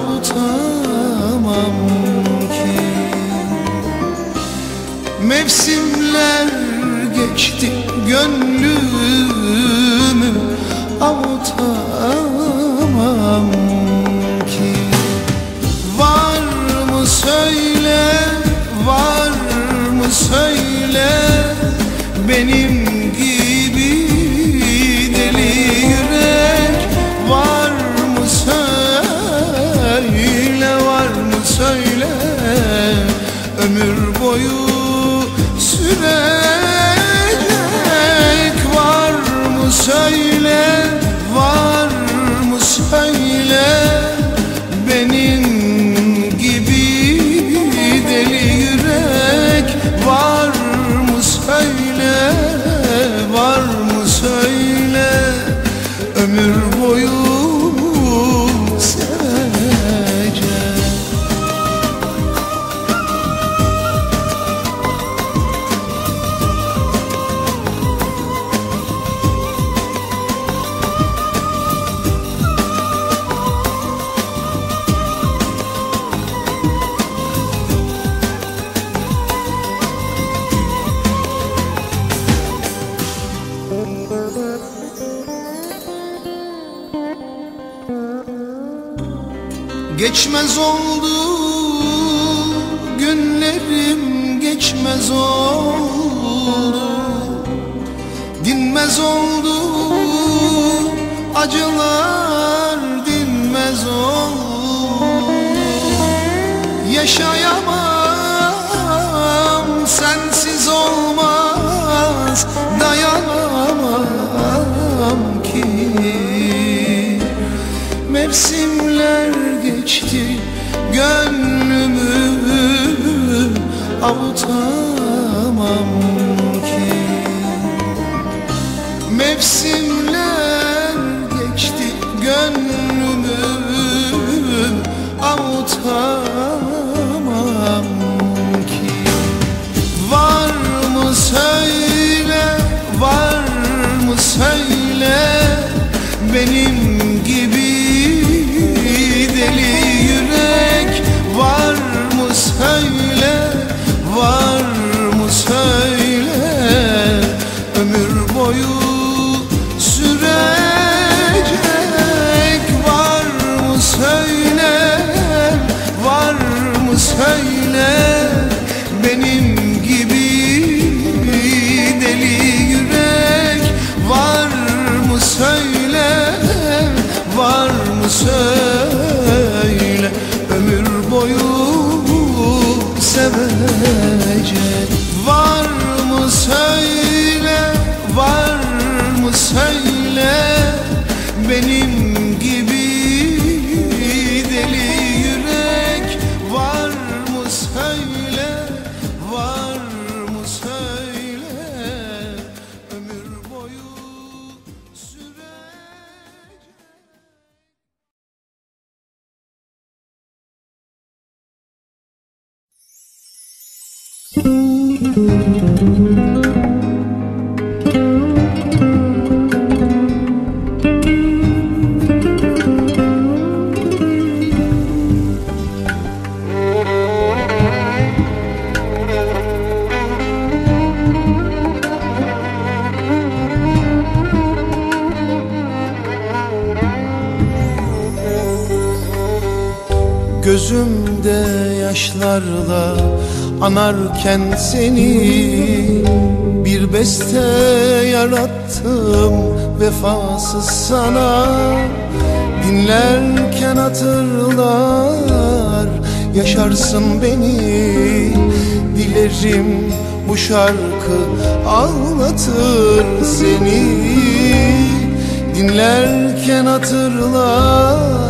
to Geçmez oldu günlerim geçmez oldu. Dinmez oldu acılar dinmez oldu. Yaşayamam sensiz olmaz dayanamam ki. Mevsimler geçti gönlümü avutamam ki. Mevsimler geçti gönlümü avutamam sevene Gözümde yaşlarla anarken seni Bir beste yarattım vefasız sana. Dinlerken hatırlar yaşarsın beni. Dilerim bu şarkı ağlatır seni. Dinlerken hatırlar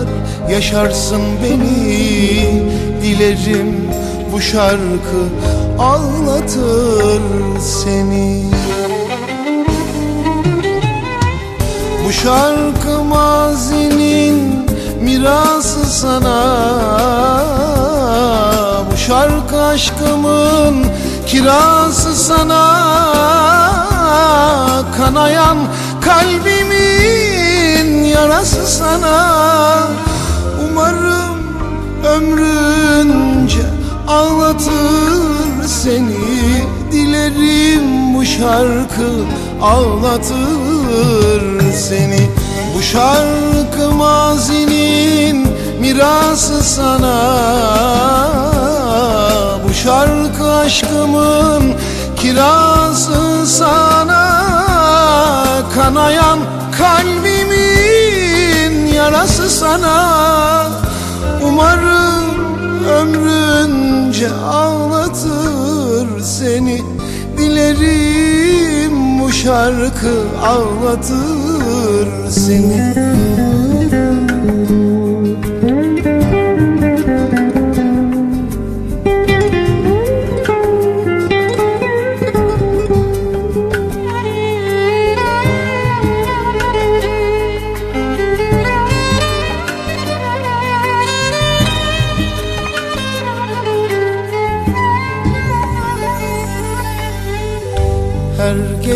bu şarkı mazinin mirası sana. Bu şarkı aşkımın kirası sana. Kanayan kalbimin yarası sana ağlatır seni Dilerim bu şarkı ağlatır seni. Bu şarkı mazinin mirası sana Bu şarkı aşkımın kirası sana. Kanayan kalbimin yarası sana. Umarım ömrünce ağlatır seni. Dilerim bu şarkı ağlatır seni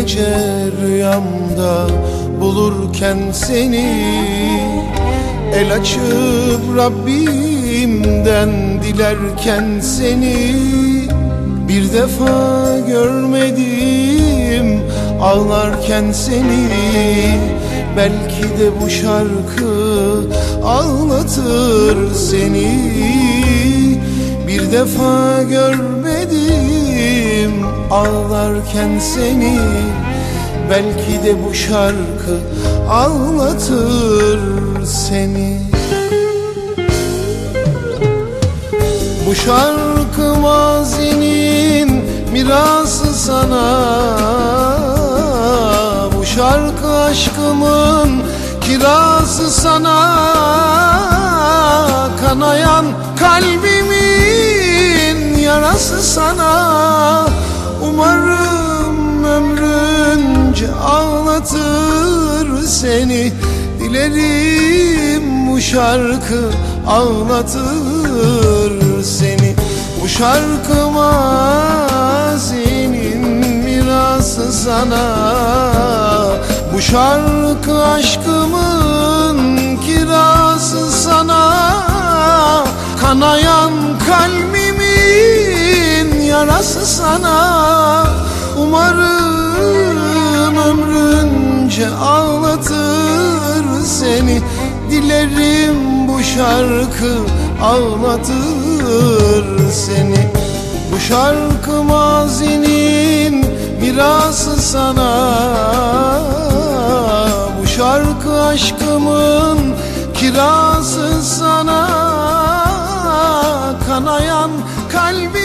gece rüyamda bulurken seni. El açıp Rabbimden dilerken seni. Bir defa görmedim ağlarken seni. Belki de bu şarkı ağlatır seni. Bir defa görmedim ağlarken seni Belki de bu şarkı ağlatır seni. Bu şarkı mazinin mirası sana. Bu şarkı aşkımın kirası sana. Kanayan kalbimin yarası sana Umarım ömrünce ağlatır seni. Dilerim bu şarkı ağlatır seni. Bu şarkı mazinin mirası sana. Bu şarkı aşkımın kirası sana. Kanayan kalbimin yarası sana. Umarım ömrünce ağlatır seni. Dilerim bu şarkı ağlatır seni. Bu şarkı mazinin mirası sana. Bu şarkı aşkımın kirası sana. Kanayan kalbimin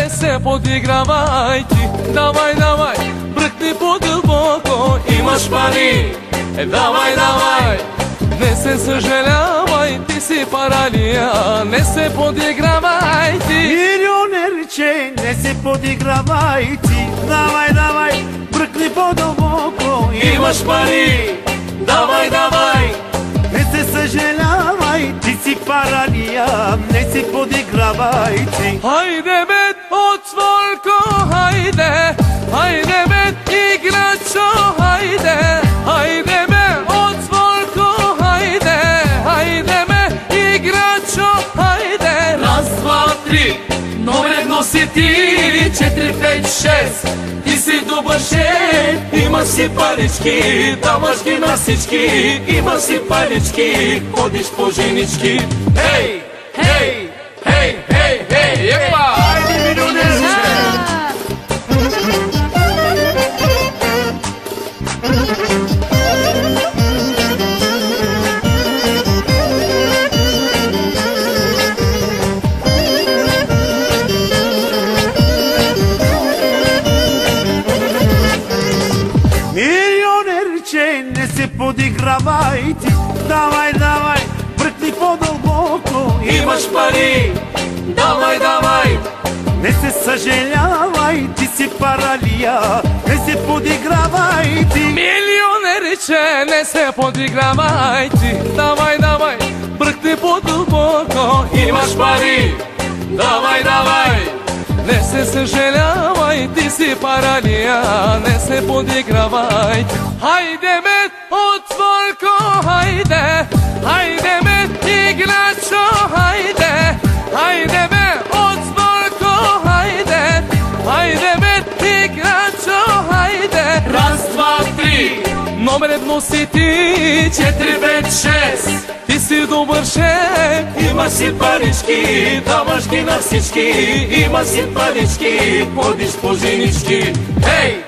не се подигравайки. Давай, давай, бръкни по-дълбоко Имаш пари, е давай, давай Не се съжалявай, ти си паралия. Не се подигравай ти Милионерче, не се подигравай ти Давай, давай, бръкни по-дълбоко Имаш пари, давай, давай Не се съжалявай. Ti si paralija Ne se si podigravajti Hajde bet otvorko, hajde Hajde bet igračo, hajde Носи ти Четири, пет, шест. Ти си добър шеф Имаш си парички Даваш ги на всички. Имаш си парички Ходиш по женички. Хей, хей, хей, хей, хей podolboko Имаш пари, давай, давай. Не се съжалявай, ти си паралия. Не се подигравай ти. Милионерче, не се подигравай ти. Давай, давай, бръкни по-дълбоко. Имаш пари, давай, давай Ne se saželjavaj, ti si paranija Ne se podigravaj. Hajde me otvorko, hajde Hajde me igračo, hajde Hajde me otvorko Номер едно си ти Четири, пет, шест. Ти си добър шеф Имаш си парички Даваш ги на всички Имаш си парички Ходиш по женички Хей, хей,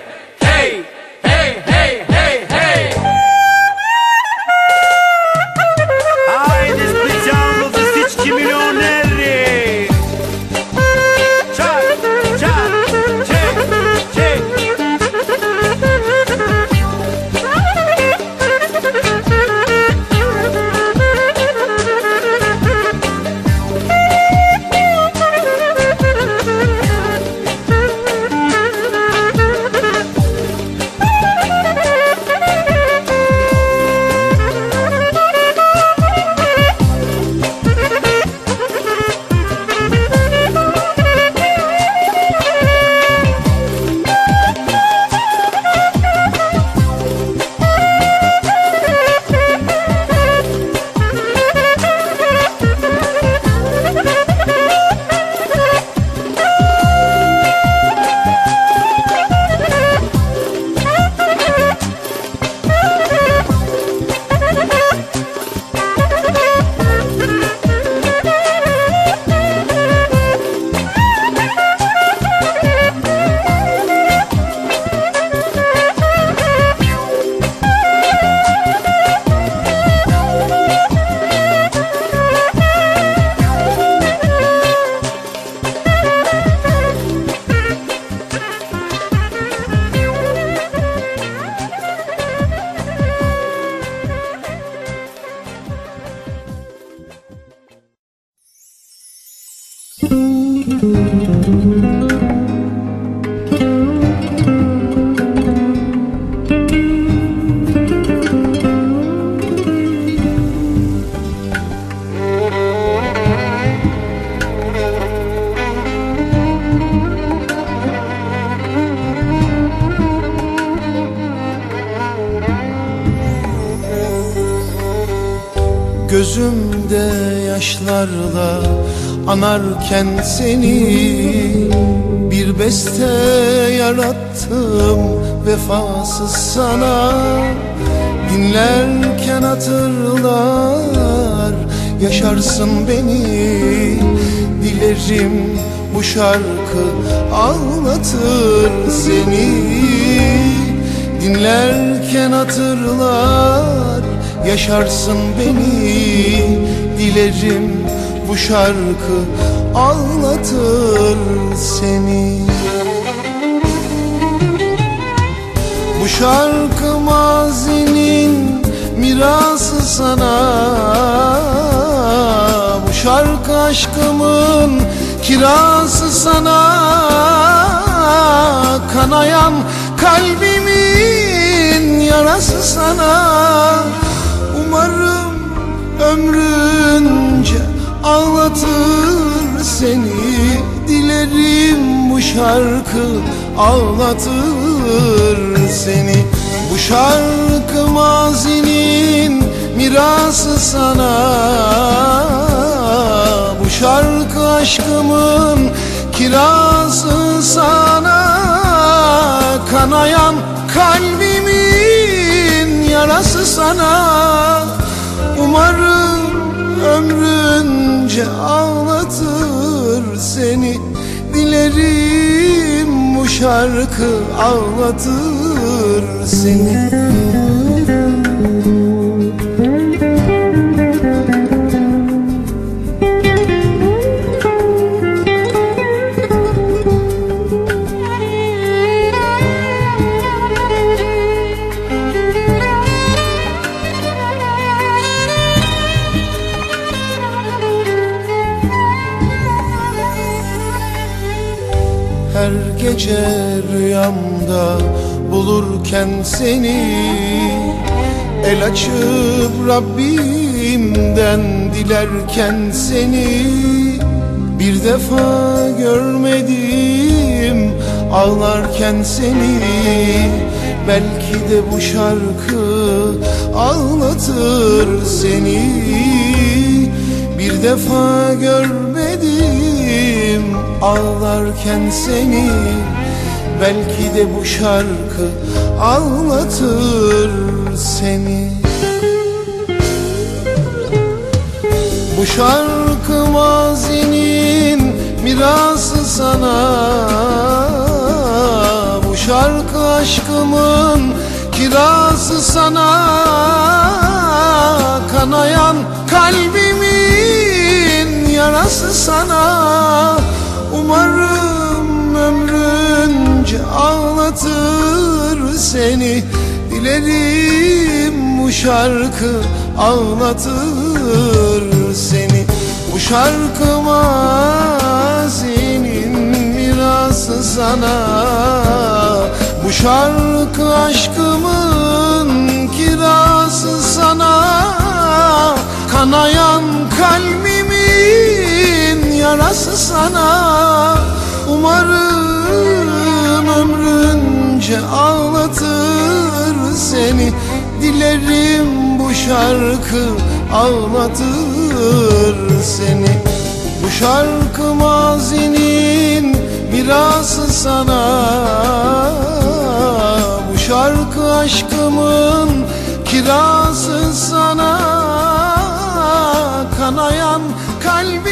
Gözümde yaşlarla anarken seni Bir beste yarattım vefasız sana. Dinlerken hatırlar yaşarsın beni. Dilerim bu şarkı ağlatır seni. Dinlerken hatırlar yaşarsın beni Dilerim bu şarkı ağlatır seni. Bu şarkı mazinin mirası sana. Bu şarkı aşkımın kirası sana. Kanayan kalbimin yarası sana Umarım ömrünce ağlatır seni. Dilerim bu şarkı ağlatır seni. Bu şarkı mazinin mirası sana. Bu şarkı aşkımın kirası sana. Kanayan kalbimin yarası sana Umarım ömrünce ağlatır seni. Dilerim bu şarkı ağlatır seni gece rüyamda bulurken seni. El açıp Rabbimden dilerken seni. Bir defa görmedim ağlarken seni. Belki de bu şarkı ağlatır seni. Bir defa görmedim ağlarken seni Belki de bu şarkı ağlatır seni. Bu şarkı mazinin mirası sana. Bu şarkı aşkımın kirası sana. Kanayan kalbimin yarası sana ömrünce ağlatır seni. Dilerim bu şarkı ağlatır seni. Bu şarkı mazinin mirası sana. Bu şarkı aşkımın kirası sana. Kanayan kalbimin yarası sana. Umarım ömrünce ağlatır seni. Dilerim bu şarkı ağlatır seni. Bu şarkı mazinin mirası sana. Bu şarkı aşkımın kirası sana. Kanayan kalbimin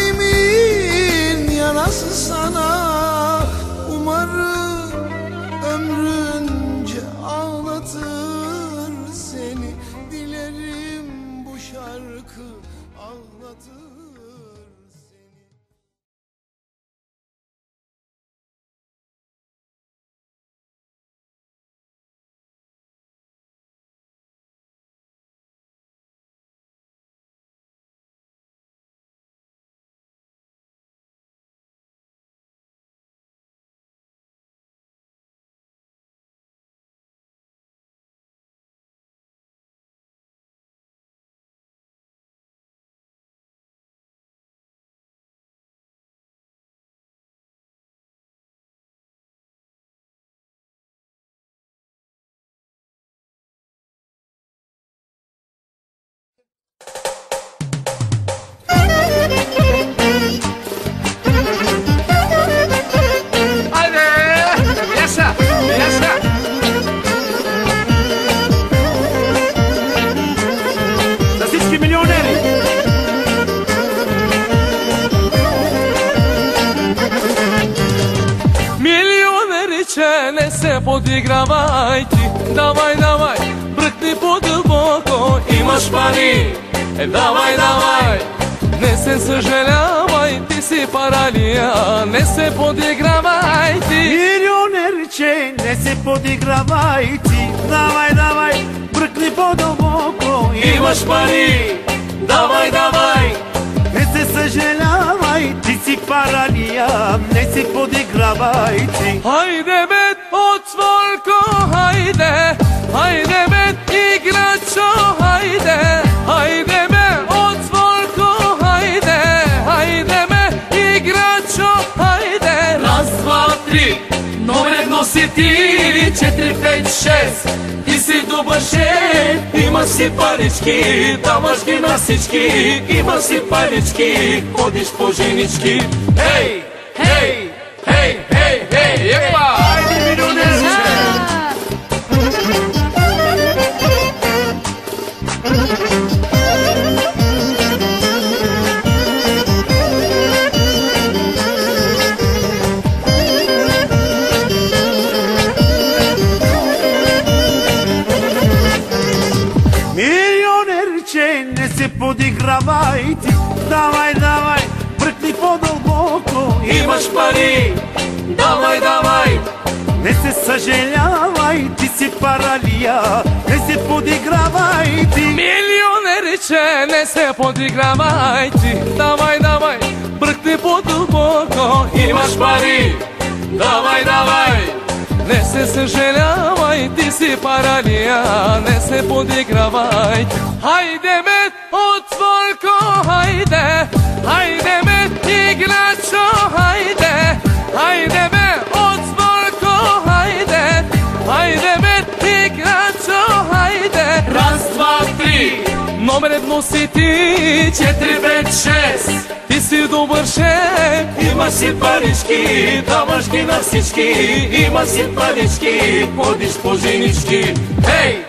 не подигравайки Давай, давай, бръкни по-дълбоко Имаш пари, е давай, давай. Не се съжалявай, ти си паралия. Не се подигравай ти. Милионерче, не се подигравай ти. Давай, давай, бръкни по-дълбоко Имаш пари, давай, давай. Не се съжалявай. si paranija, ne si podigravajci. Hajde med, odsvolko, hajde, hajde med, igračo, hajde. Hajde me, odsvolko, hajde, hajde igračo, ti 5, 4, 5, 6 И си добаше Има си парички Даваш ги на всички Има си парички Ходиш по женички Хей, хей, хей, хей, хей Епа! Хайде, милионер! Не се съжалявай, ти си паралия. Не се подигравай ти. Милионерче, не се подигравай ти. Давай, давай, бръкни по-дълбоко. Имаш пари, давай, давай. Не се съжалявай, ти си паралия. Не се подигравай. Хайде бе, отворко, хайде. Хайде бе, играчо, хайде. Хайде бе, Номер едно си ти Четири, пет, шест Ти си добър шеф Имаш си парички Даваш ги на всички Имаш си парички Ходиш по женички Хей!